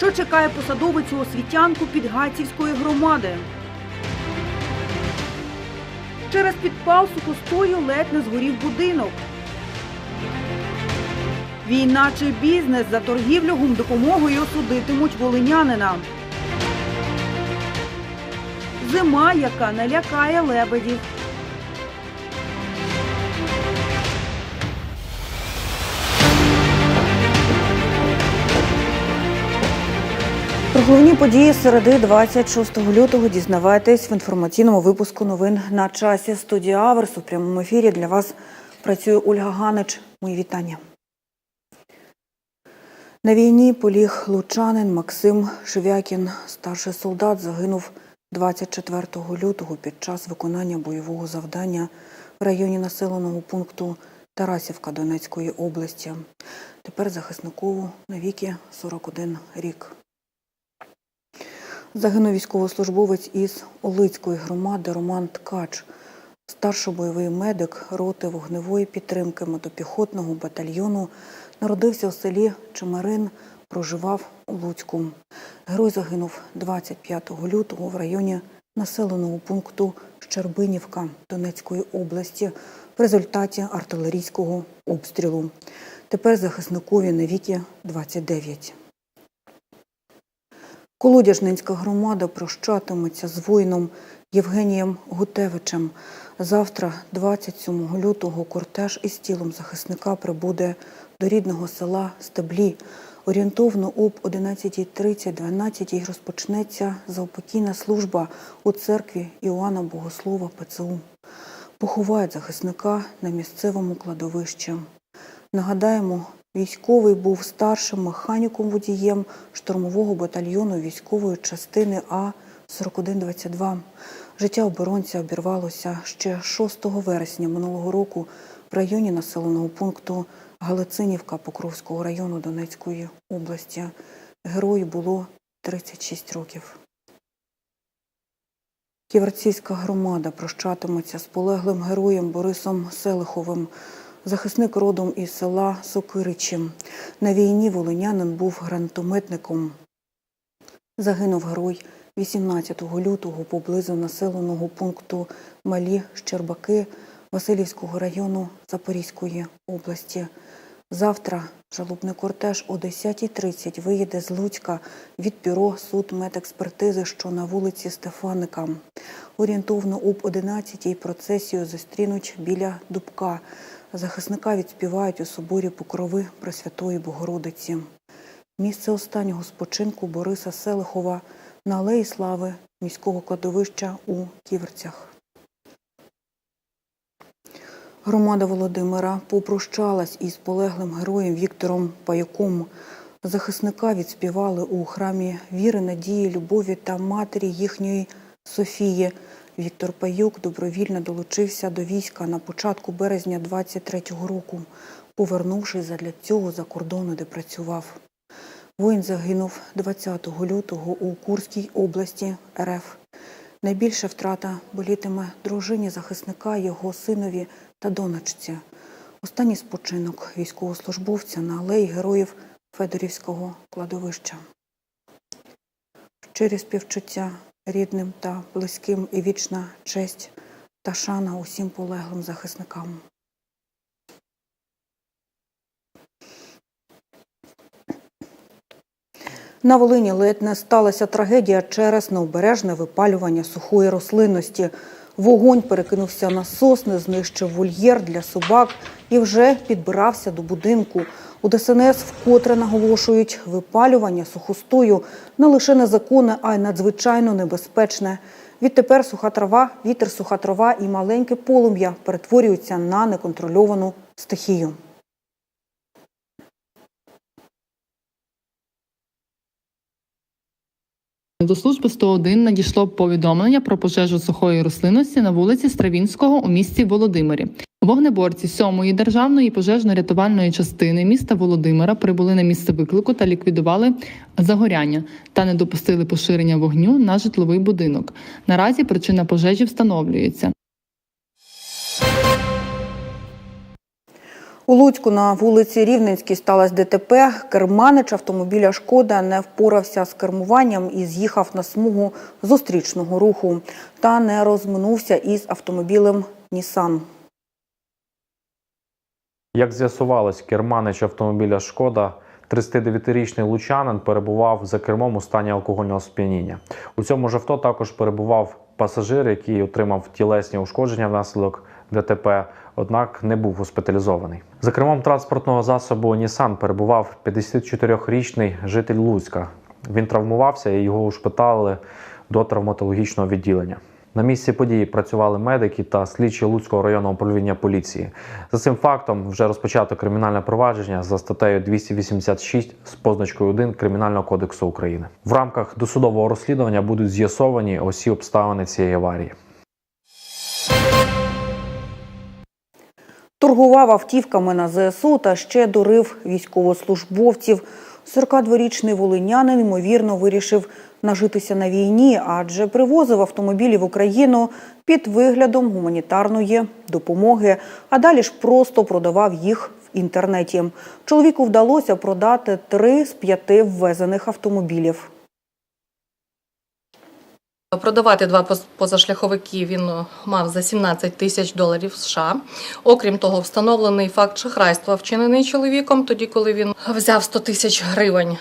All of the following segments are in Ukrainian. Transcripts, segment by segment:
Що чекає посадовицю освітянку Підгайцівської громади? Через підпал сухостою ледь не згорів будинок. Війна чи бізнес за торгівлю гумдопомогою судитимуть волинянина. Зима, яка не лякає лебедів. Головні події середи 26 лютого дізнавайтесь в інформаційному випуску новин на часі. Студія Аверс у прямому ефірі для вас працює Ольга Ганич. Мої вітання. На війні поліг лучанин Максим Шевякін, старший солдат, загинув 24 лютого під час виконання бойового завдання в районі населеного пункту Тарасівка Донецької області. Тепер захисникову навіки 41 рік. Загинув військовослужбовець із Олицької громади Роман Ткач, старший бойовий медик роти вогневої підтримки мотопіхотного батальйону. Народився у селі Чемерин, проживав у Луцьку. Герой загинув 25 лютого в районі населеного пункту Щербинівка Донецької області в результаті артилерійського обстрілу. Тепер захисникові на навіки 29. Колодяжненська громада прощатиметься з воїном Євгенієм Гутевичем. Завтра, 27 лютого, кортеж із тілом захисника прибуде до рідного села Стеблі. Орієнтовно об 11.30-12 розпочнеться заупокійна служба у церкві Іоанна Богослова ПЦУ. Поховають захисника на місцевому кладовищі. Нагадаємо, військовий був старшим механіком-водієм штурмового батальйону військової частини А-4122. Життя оборонця обірвалося ще 6 вересня минулого року в районі населеного пункту Галицинівка Покровського району Донецької області. Герою було 36 років. Ківерцівська громада прощатиметься з полеглим героєм Борисом Селиховим. Захисник родом із села Сокиричі. На війні волинянин був гранатометником. Загинув герой 18 лютого поблизу населеного пункту Малі Щербаки Васильівського району Запорізької області. Завтра жалобний кортеж о 10.30 виїде з Луцька від бюро суд медекспертизи, що на вулиці Стефаника. Орієнтовно об 11.00 процесію зустрінуть біля Дубка. Захисника відспівають у соборі Покрови Пресвятої Богородиці. Місце останнього спочинку Бориса Селихова на Алеї Слави міського кладовища у Ківерцях. Громада Володимира попрощалась із полеглим героєм Віктором Паяком. Захисника відспівали у храмі віри, надії, любові та матері їхньої Софії. Віктор Паюк добровільно долучився до війська на початку березня 23-го року, повернувшись задля цього за кордону, де працював. Воїн загинув 20 лютого у Курській області РФ. Найбільша втрата болітиме дружині захисника, його синові та донечці. Останній спочинок військовослужбовця на алеї героїв Федорівського кладовища. Щирі співчуття рідним та близьким і вічна честь та шана усім полеглим захисникам. На Волині ледь не сталася трагедія через необережне випалювання сухої рослинності. Вогонь перекинувся на сосни, знищив вольєр для собак і вже підбирався до будинку. У ДСНС вкотре наголошують, випалювання сухостою не лише незаконне, а й надзвичайно небезпечне. Відтепер суха трава, вітер, суха трава і маленьке полум'я перетворюються на неконтрольовану стихію. До служби 101 надійшло повідомлення про пожежу сухої рослинності на вулиці Стравінського у місті Володимирі. Вогнеборці 7-ї державної пожежно-рятувальної частини міста Володимира прибули на місце виклику та ліквідували загоряння та не допустили поширення вогню на житловий будинок. Наразі причина пожежі встановлюється. У Луцьку на вулиці Рівненській сталося ДТП. Керманич автомобіля «Шкода» не впорався з кермуванням і з'їхав на смугу зустрічного руху та не розминувся із автомобілем «Нісан». Як з'ясувалось, керманич автомобіля Шкода, 39-річний лучанин, перебував за кермом у стані алкогольного сп'яніння. У цьому ж авто також перебував пасажир, який отримав тілесні ушкодження внаслідок ДТП, однак не був госпіталізований. За кермом транспортного засобу Нісан перебував 54-річний житель Луцька. Він травмувався і його ушпиталили до травматологічного відділення. На місці події працювали медики та слідчі Луцького районного управління поліції. За цим фактом вже розпочато кримінальне провадження за статтею 286 з позначкою 1 Кримінального кодексу України. В рамках досудового розслідування будуть з'ясовані усі обставини цієї аварії. Торгував автівками на ЗСУ та ще дурив військовослужбовців. 42-річний волинянин, ймовірно, вирішив нажитися на війні, адже привозив автомобілі в Україну під виглядом гуманітарної допомоги, а далі ж просто продавав їх в інтернеті. Чоловіку вдалося продати три з п'яти ввезених автомобілів. Продавати два поз- позашляховики він е, мав за 17 тисяч доларів США. Окрім того, встановлений факт шахрайства, вчинений чоловіком, тоді, коли він взяв 100 тисяч гривень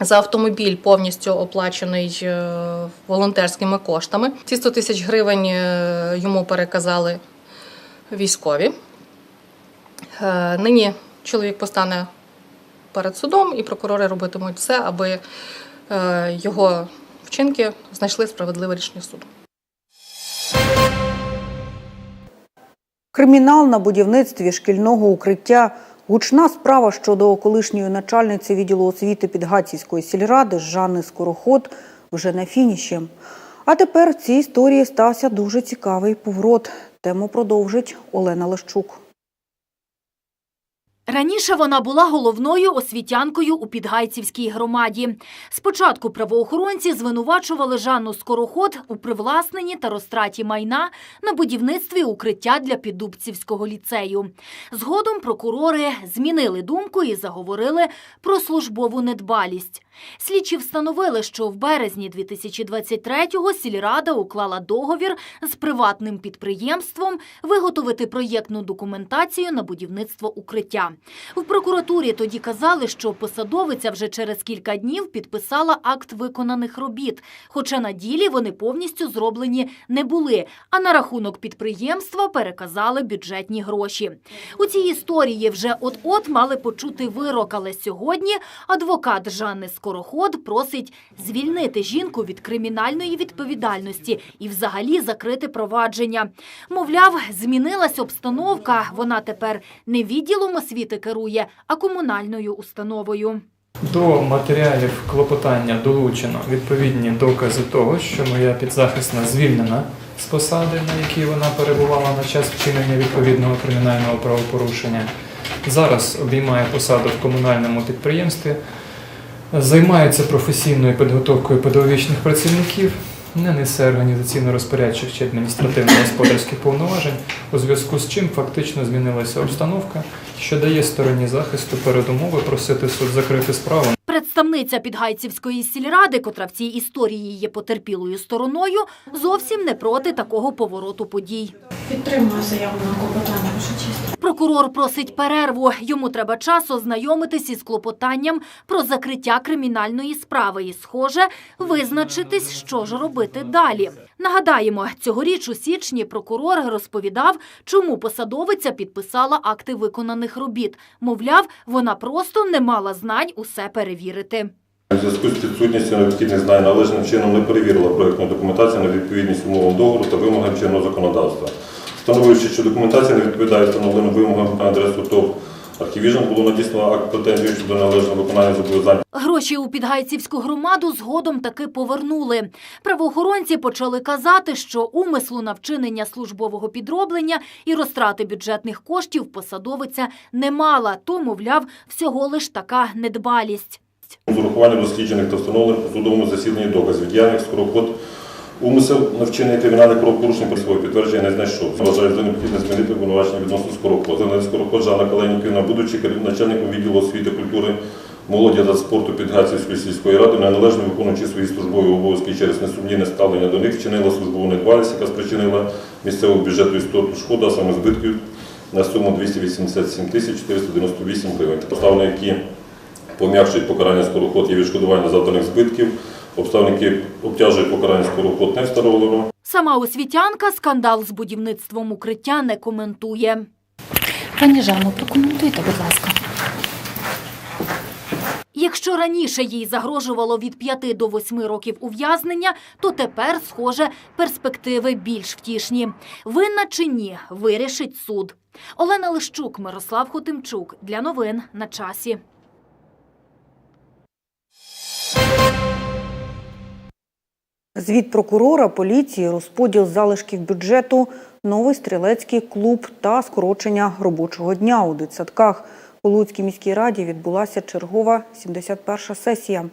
за автомобіль, повністю оплачений е, волонтерськими коштами. Ці 100 тисяч гривень е, йому переказали військові. Е, Нині чоловік постане перед судом, і прокурори робитимуть все, аби його вчинки знайшли справедливе рішення суду. Кримінал на будівництві шкільного укриття. Гучна справа щодо колишньої начальниці відділу освіти Підгацівської сільради Жанни Скороход вже на фініші. А тепер в цій історії стався дуже цікавий поворот. Тему продовжить Олена Лещук. Раніше вона була головною освітянкою у Підгайцівській громаді. Спочатку правоохоронці звинувачували Жанну Скороход у привласненні та розтраті майна на будівництві укриття для Піддубцівського ліцею. Згодом прокурори змінили думку і заговорили про службову недбалість. Слідчі встановили, що в березні 2023-го сільрада уклала договір з приватним підприємством виготовити проєктну документацію на будівництво укриття. В прокуратурі тоді казали, що посадовиця вже через кілька днів підписала акт виконаних робіт, хоча на ділі вони повністю зроблені не були, а на рахунок підприємства переказали бюджетні гроші. У цій історії вже от-от мали почути вирок, але сьогодні адвокат Жанни Скороход просить звільнити жінку від кримінальної відповідальності і взагалі закрити провадження. Мовляв, змінилась обстановка. Вона тепер не відділом освіти керує, а комунальною установою. До матеріалів клопотання долучено відповідні докази того, що моя підзахисна звільнена з посади, на якій вона перебувала на час вчинення відповідного кримінального правопорушення. Зараз обіймає посаду в комунальному підприємстві, займається професійною підготовкою педагогічних працівників, не несе організаційно-розпорядчих чи адміністративно-господарських повноважень, у зв'язку з чим фактично змінилася обстановка, що дає стороні захисту передумови просити суд закрити справу Представниця Підгайцівської сільради, котра в цій історії є потерпілою стороною, зовсім не проти такого повороту подій. Підтримую заяву на клопотання, честь. Прокурор просить перерву. Йому треба час ознайомитись із клопотанням про закриття кримінальної справи і, схоже, визначитись, що ж робити далі. Нагадаємо, цьогоріч у січні прокурор розповідав, чому посадовиця підписала акти виконаних робіт. Мовляв, вона просто не мала знань усе перевірити. У зв'язку з відсутністю необхідних знань належним чином не перевірила проєктну документацію на відповідність умовам договору та вимогам чинного законодавства. Встановлюючи, що документація не відповідає встановленим вимогам на адресу ТОВ «Архівіжн», було надіслано акт претензії щодо належного виконання зобов'язань Гроші у Підгайцівську громаду згодом таки повернули. Правоохоронці почали казати, що умислу на вчинення службового підроблення і розтрати бюджетних коштів посадовиця не мала, то, мовляв, всього лиш така недбалість. З урахуванням досліджених та встановлених у судовому засіданні доказів діяльних скороход Умисел на вчинення кримінальних правопорушень при своє підтвердження не знайшов. Вважаю за необхідне змінити обвинувачення відносно Скороход. Зелена Скороход Жанна Каленіківна, будучи начальником відділу освіти, культури, молоді та спорту Підгайцівської сільської ради, неналежно виконуючи свої службові обов'язки через несумнівне ставлення до них, вчинила службову недбалість, яка спричинила місцевому бюджету істотну шкоду, а саме збитків на суму 287 тисяч 498 гривень. Обставини, які пом'якшують покарання скороход і відшкодування завданих збитків, обставини, які обтяжують покарання скороход, не встановлено. Сама освітянка скандал з будівництвом укриття не коментує. Пані Жанно, прокоментуйте, будь ласка. Якщо раніше їй загрожувало від 5 до 8 років ув'язнення, то тепер, схоже, перспективи більш втішні. Винна чи ні, вирішить суд. Олена Лищук, Мирослав Хотимчук. Для новин на часі. Звіт прокурора, поліції, розподіл залишків бюджету, новий стрілецький клуб та скорочення робочого дня у дитсадках. У Луцькій міській раді відбулася чергова 71-ша сесія.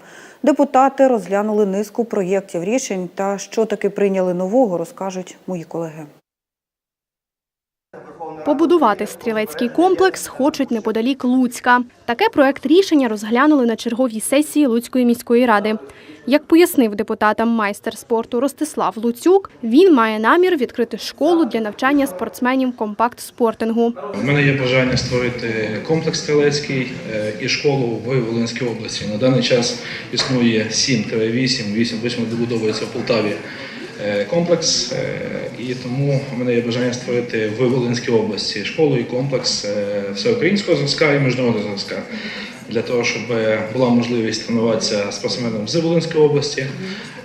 Депутати розглянули низку проєктів рішень та що таки прийняли нового, розкажуть мої колеги. Побудувати стрілецький комплекс хочуть неподалік Луцька. Таке проект рішення розглянули на черговій сесії Луцької міської ради. Як пояснив депутатам майстер спорту Ростислав Луцюк, він має намір відкрити школу для навчання спортсменів компакт-спортингу. У мене є бажання створити комплекс стрілецький е, і школу в Волинській області. На даний час існує 7-8, 8 8 добудовується в Полтаві комплекс, е, і тому у мене є бажання створити в Волинській області школу і комплекс е, всеукраїнського зразка і міжнародного зразка. Для того, щоб була можливість тренуватися спортсменам з Волинської області.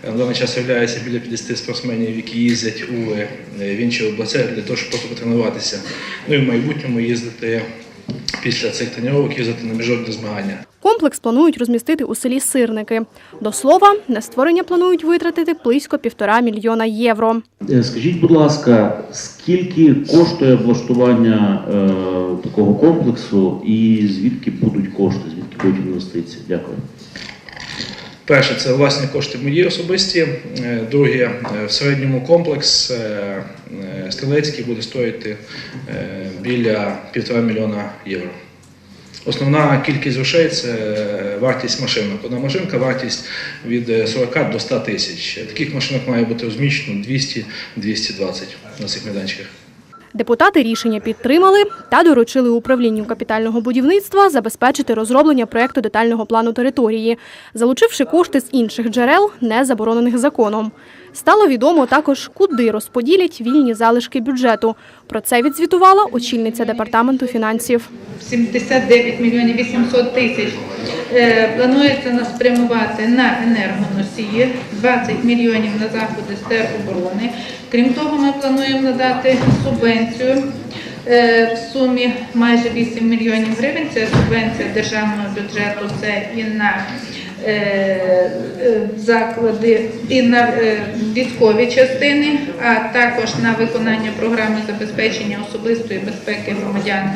Е, На даний час є біля 50 спортсменів, які їздять у е, в інші області для того, щоб просто потренуватися. Ну і в майбутньому їздити після цих тренувок їздити на міжнародні змагання. Комплекс планують розмістити у селі Сирники. До слова, на створення планують витратити близько півтора мільйона євро. Е, Скажіть, будь ласка, скільки коштує влаштування е, такого комплексу і звідки будуть кошти, звідки будуть інвестиції? Дякую. Перше, це власні кошти мої особисті. Е, Друге, е, в середньому комплекс е, стрілецький буде стоїти біля півтора мільйона євро. Основна кількість грошей це вартість машинок. Одна машинка вартість від е, 40 до 100 тисяч. Таких машинок має бути розміщено 200-220 на цих майданчиках. Депутати рішення підтримали та доручили управлінню капітального будівництва забезпечити розроблення проекту детального плану території, залучивши кошти з інших джерел, не заборонених законом. Стало відомо також, куди розподілять вільні залишки бюджету. Про це відзвітувала очільниця департаменту фінансів. 79 мільйонів 800 тисяч е, планується нас спрямувати на енергоносії, 20 мільйонів на заходи з тероборони. Крім того, ми плануємо надати субвенцію е, в сумі майже 8 мільйонів гривень. Це субвенція державного бюджету, це і на заклади, і на е, військові частини, а також на виконання програми забезпечення особистої безпеки громадян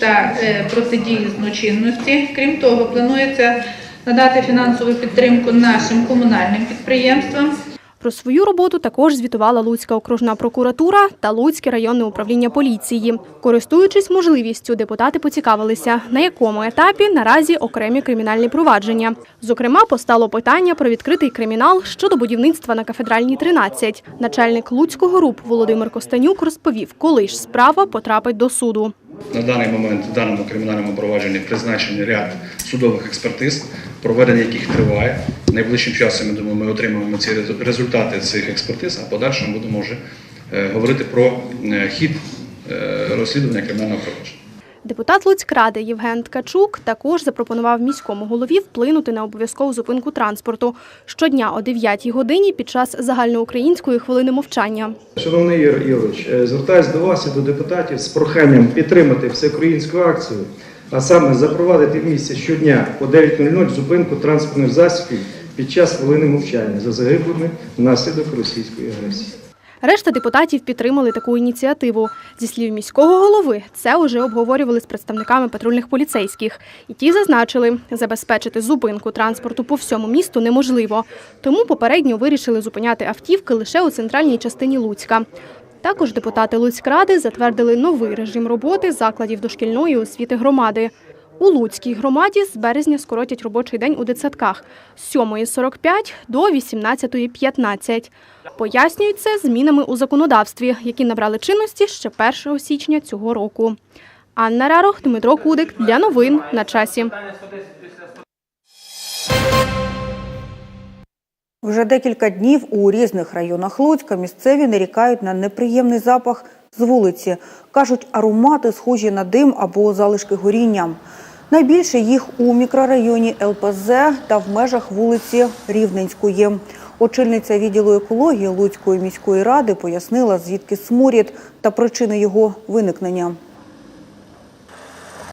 та е, протидії злочинності. Крім того, планується надати фінансову підтримку нашим комунальним підприємствам. Про свою роботу також звітувала Луцька окружна прокуратура та Луцьке районне управління поліції. Користуючись можливістю, депутати поцікавилися, на якому етапі наразі окремі кримінальні провадження. Зокрема, постало питання про відкритий кримінал щодо будівництва на кафедральній 13. Начальник Луцького РУП Володимир Костанюк розповів, коли ж справа потрапить до суду. На даний момент в даному кримінальному провадженні призначений ряд судових експертиз, проведення яких триває. Найближчим часом, я думаю, ми отримаємо ці резу- результати цих експертиз, а подальшому будемо вже е, говорити про е, хід е, розслідування кримінального провадження. Депутат Луцькради Євген Ткачук також запропонував міському голові вплинути на обов'язкову зупинку транспорту щодня о 9 годині під час загальноукраїнської хвилини мовчання. Шановний Ігор Ігорович, е, звертаюся до вас і до депутатів з проханням підтримати всеукраїнську акцію, а саме запровадити в місті щодня по 9.00 зупинку транспортних засобів під час хвилини мовчання за загиблими внаслідок російської агресії. Решта депутатів підтримали таку ініціативу. Зі слів міського голови, це уже обговорювали з представниками патрульних поліцейських. І ті зазначили, забезпечити зупинку транспорту по всьому місту неможливо. Тому попередньо вирішили зупиняти автівки лише у центральній частині Луцька. Також депутати Луцькради затвердили новий режим роботи закладів дошкільної освіти громади. У Луцькій громаді з березня скоротять робочий день у дитсадках з 7.45 до 18.15. Пояснюють це змінами у законодавстві, які набрали чинності ще 1 січня цього року. Анна Рарох, Дмитро Кудик для новин на часі. Вже декілька днів у різних районах Луцька місцеві нарікають на неприємний запах з вулиці. Кажуть, аромати схожі на дим або залишки горіння. Найбільше їх у мікрорайоні ЛПЗ та в межах вулиці Рівненської. Очільниця відділу екології Луцької міської ради пояснила, звідки сморід та причини його виникнення.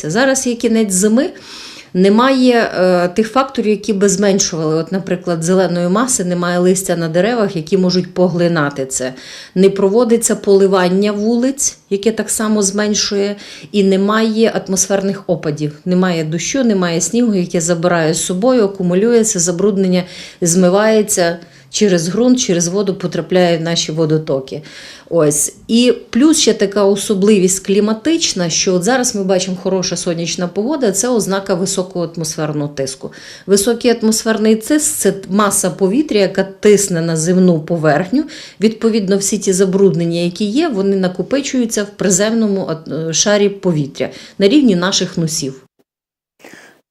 Зараз є кінець зими. Немає е, тих факторів, які би зменшували. От, наприклад, зеленої маси, немає листя на деревах, які можуть поглинати це. Не проводиться поливання вулиць, яке так само зменшує, і немає атмосферних опадів. Немає дощу, немає снігу, яке забирає з собою, акумулюється, забруднення змивається через ґрунт, через воду потрапляє в наші водотоки. Ось. І плюс ще така особливість кліматична, що от зараз ми бачимо хороша сонячна погода, це ознака високого атмосферного тиску. Високий атмосферний тиск це маса повітря, яка тисне на земну поверхню. Відповідно, всі ті забруднення, які є, вони накопичуються в приземному е, шарі повітря на рівні наших носів.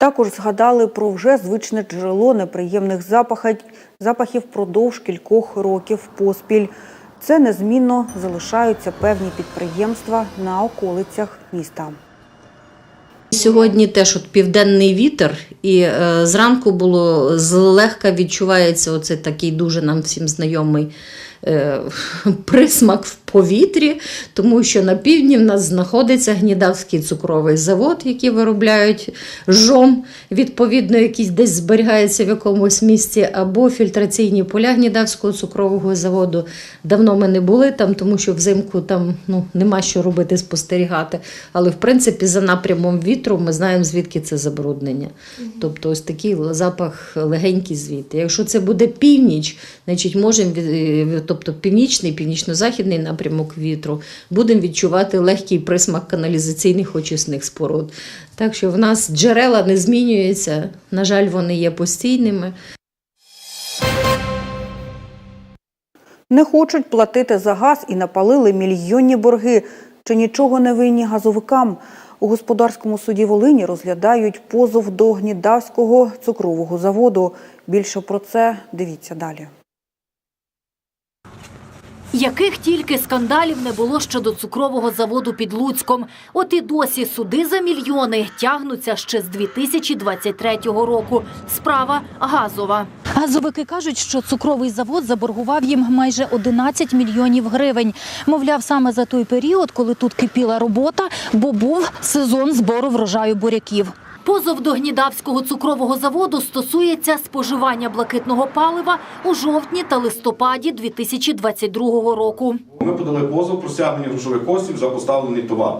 Також згадали про вже звичне джерело неприємних запахів, запахів впродовж кількох років поспіль. Це незмінно залишаються певні підприємства на околицях міста. Сьогодні теж от південний вітер, і е, зранку було злегка відчувається оце такий дуже нам всім знайомий присмак в повітрі, тому що на півдні в нас знаходиться Гнідавський цукровий завод, який виробляють жом, відповідно, якийсь десь зберігається в якомусь місці, або фільтраційні поля Гнідавського цукрового заводу. Давно ми не були там, тому що взимку там ну, нема що робити, спостерігати. Але в принципі, за напрямом вітру ми знаємо, звідки це забруднення. Тобто, ось такий запах легенький звідти. Якщо це буде північ, значить можемо від- тобто північний, північно-західний напрямок вітру, будемо відчувати легкий присмак каналізаційних очисних споруд. Так що в нас джерела не змінюються. На жаль, вони є постійними. Не хочуть платити за газ і напалили мільйонні борги. Чи нічого не винні газовикам? У господарському суді Волині розглядають позов до Гнідавського цукрового заводу. Більше про це дивіться далі. Яких тільки скандалів не було щодо цукрового заводу під Луцьком. От і досі суди за мільйони тягнуться ще з 2023 року. Справа газова. Газовики кажуть, що цукровий завод заборгував їм майже 11 мільйонів гривень. Мовляв, саме за той період, коли тут кипіла робота, бо був сезон збору врожаю буряків. Позов до Гнідавського цукрового заводу стосується споживання блакитного палива у жовтні та листопаді 2022 року. Ми подали позов про стягнення грошових коштів за поставлений товар.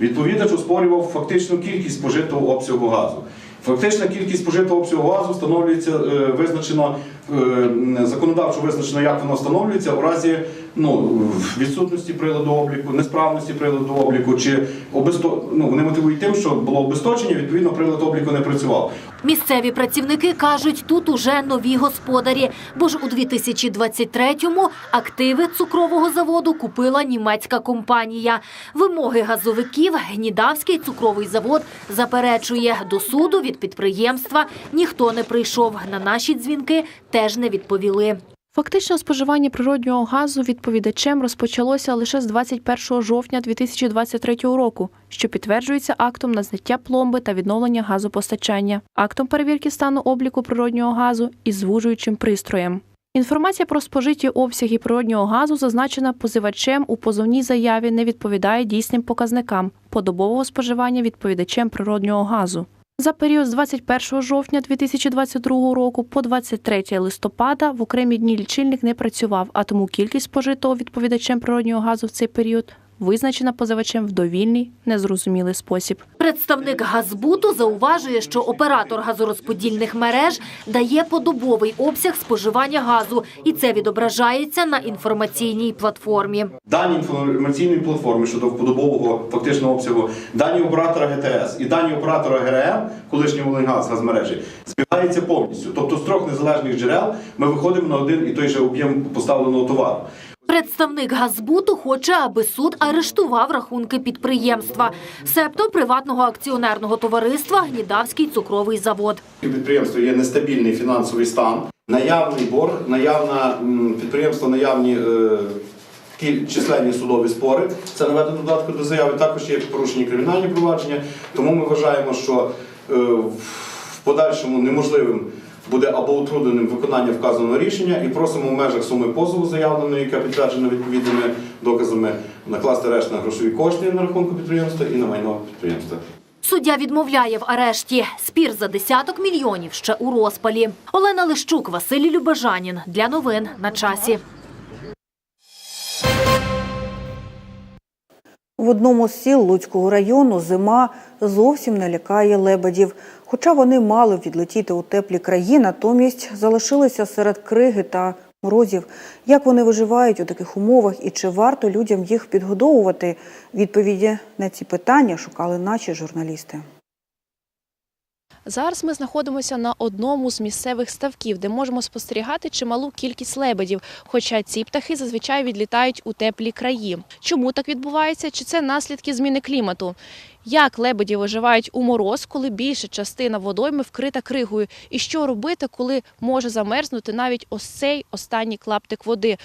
Відповідач оспорював фактичну кількість спожитого обсягу газу. Фактична кількість спожитого обсягу газу встановлюється е, визначено е, законодавчо визначено, як воно встановлюється у разі ну, відсутності приладу обліку, несправності приладу обліку, чи обесто... ну, вони мотивують тим, що було обесточення, відповідно прилад обліку не працював. Місцеві працівники кажуть, тут уже нові господарі, бо ж у 2023-му активи цукрового заводу купила німецька компанія. Вимоги газовиків Гнідавський цукровий завод заперечує. До суду від підприємства ніхто не прийшов. На наші дзвінки теж не відповіли. Фактично споживання природнього газу відповідачем розпочалося лише з 21 жовтня 2023 року, що підтверджується актом на зняття пломби та відновлення газопостачання, актом перевірки стану обліку природнього газу і звужуючим пристроєм. Інформація про спожиті обсяги природнього газу, зазначена позивачем у позовній заяві, не відповідає дійсним показникам подобового споживання відповідачем природнього газу. За період з 21 жовтня 2022 року по 23 листопада в окремі дні лічильник не працював, а тому кількість спожитого відповідачем природнього газу в цей період визначена позивачем в довільний, незрозумілий спосіб. Представник Газбуту зауважує, що оператор газорозподільних мереж дає подобовий обсяг споживання газу, і це відображається на інформаційній платформі. Дані інформаційної платформи щодо вподобового фактичного обсягу, дані оператора ГТС і дані оператора ГРМ, колишнього Волиньгаз газмережі, збігаються повністю. Тобто з трьох незалежних джерел ми виходимо на один і той же об'єм поставленого товару. Представник Газбуту хоче, аби суд арештував рахунки підприємства, себто приватного акціонерного товариства Гнідавський цукровий завод. У є нестабільний фінансовий стан, наявний борг, наявна підприємство, наявні е, численні судові спори. Це наведено додатку до заяви. Також є порушені кримінальні провадження. Тому ми вважаємо, що е, в подальшому неможливим буде або утрудненим виконання вказаного рішення, і просимо в межах суми позову заявленої, яка підтверджена відповідними доказами, накласти арешт на грошові кошти на рахунку підприємства і на майно підприємства. Суддя відмовляє в арешті. Спір за десяток мільйонів ще у розпалі. Олена Лищук, Василій Любежанін. Для новин на часі. В одному з сіл Луцького району зима зовсім не лякає лебедів. Хоча вони мали відлетіти у теплі краї, натомість залишилися серед криги та морозів. Як вони виживають у таких умовах і чи варто людям їх підгодовувати? Відповіді на ці питання шукали наші журналісти. Зараз ми знаходимося на одному з місцевих ставків, де можемо спостерігати чималу кількість лебедів. Хоча ці птахи зазвичай відлітають у теплі краї. Чому так відбувається? Чи це наслідки зміни клімату? Як лебеді виживають у мороз, коли більша частина водойми вкрита кригою? І що робити, коли може замерзнути навіть ось цей останній клаптик води?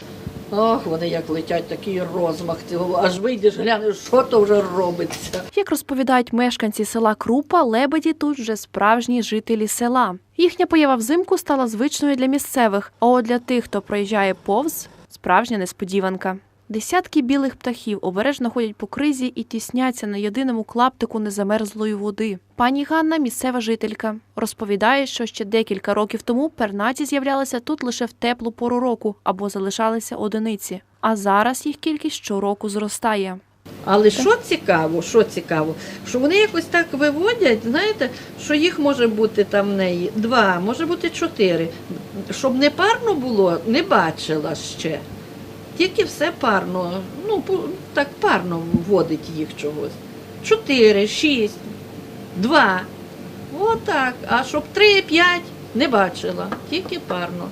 Ох, вони як летять, такий розмах. Ти аж вийдеш, глянеш, що то вже робиться. Як розповідають мешканці села Крупа, лебеді тут вже справжні жителі села. Їхня поява взимку стала звичною для місцевих, а от для тих, хто проїжджає повз, справжня несподіванка. Десятки білих птахів обережно ходять по кризі і тісняться на єдиному клаптику незамерзлої води. Пані Ганна, місцева жителька, розповідає, що ще декілька років тому пернаті з'являлися тут лише в теплу пору року або залишалися одиниці. А зараз їх кількість щороку зростає. Але що цікаво, що цікаво, що вони якось так виводять, знаєте, що їх може бути там в неї два, може бути чотири. Щоб не парно було, не бачила ще. Тільки все парно, ну так парно вводить їх чогось. Чотири, шість, два. Отак. А щоб три, п'ять не бачила, тільки парно.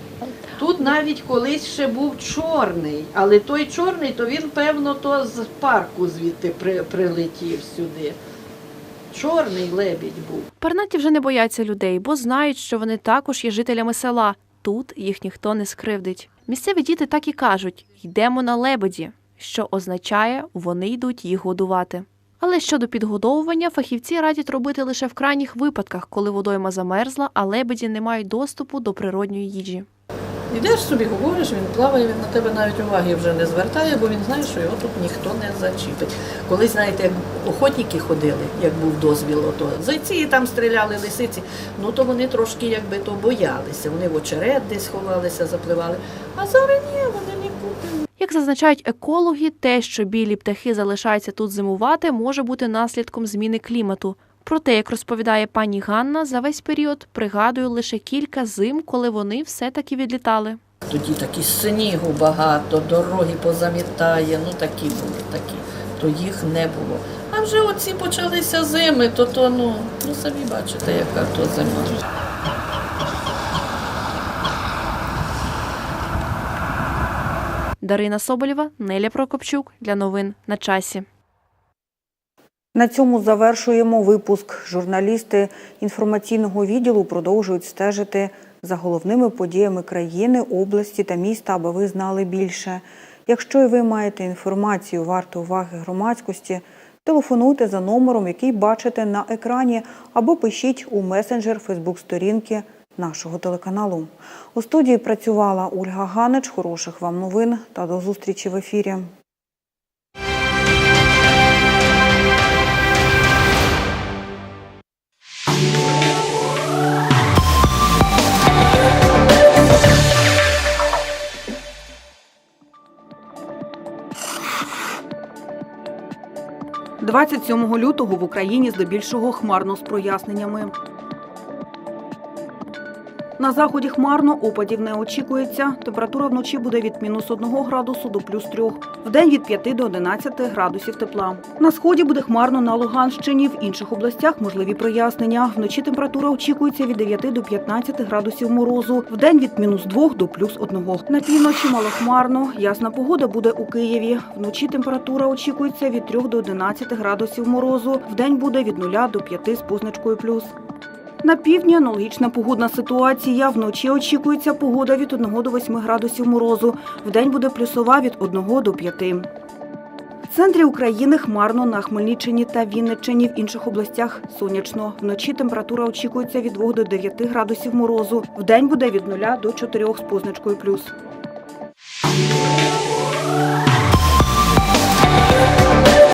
Тут навіть колись ще був чорний, але той чорний, то він, певно, то з парку звідти при, прилетів сюди. Чорний лебідь був. Пернаті вже не бояться людей, бо знають, що вони також є жителями села. Тут їх ніхто не скривдить. Місцеві діти так і кажуть: йдемо на лебеді, що означає, вони йдуть їх годувати. Але щодо підгодовування, фахівці радять робити лише в крайніх випадках, коли водойма замерзла, а лебеді не мають доступу до природньої їжі. Ідеш собі, говориш, він плаває, він на тебе навіть уваги вже не звертає, бо він знає, що його тут ніхто не зачіпить. Колись, знаєте, як охотники ходили, як був дозвіл, то зайці там стріляли, лисиці, ну то вони трошки якби то боялися. Вони в очерет десь ховалися, запливали. А зараз ні, вони нікуди. Як зазначають екологи, те, що білі птахи залишаються тут зимувати, може бути наслідком зміни клімату. Проте, як розповідає пані Ганна, за весь період пригадую лише кілька зим, коли вони все-таки відлітали. Тоді такі снігу багато, дороги позамітає, ну такі були такі, то їх не було. А вже оці почалися зими, то то ну, ну самі бачите, яка то зима. Дарина Соболєва, Неля Прокопчук для новин на часі. На цьому завершуємо випуск. Журналісти інформаційного відділу продовжують стежити за головними подіями країни, області та міста, аби ви знали більше. Якщо і ви маєте інформацію варту уваги громадськості, телефонуйте за номером, який бачите на екрані, або пишіть у месенджер Фейсбук-сторінки нашого телеканалу. У студії працювала Ольга Ганич. Хороших вам новин та до зустрічі в ефірі. 27 лютого в Україні здебільшого хмарно з проясненнями. На заході хмарно, опадів не очікується. Температура вночі буде від мінус 1 градусу до плюс 3. Вдень від 5 до 11 градусів тепла. На сході буде хмарно на Луганщині, в інших областях можливі прояснення. Вночі температура очікується від 9 до 15 градусів морозу. Вдень від мінус 2 до плюс 1. На півночі малохмарно. Ясна погода буде у Києві. Вночі температура очікується від 3 до 11 градусів морозу. Вдень буде від 0 до 5 з позначкою плюс. На півдні аналогічна погодна ситуація. Вночі очікується погода від 1 до 8 градусів морозу. Вдень буде плюсова від 1 до 5. В центрі України хмарно на Хмельниччині та Вінниччині. В інших областях сонячно. Вночі температура очікується від 2 до 9 градусів морозу. Вдень буде від 0 до 4 з позначкою плюс.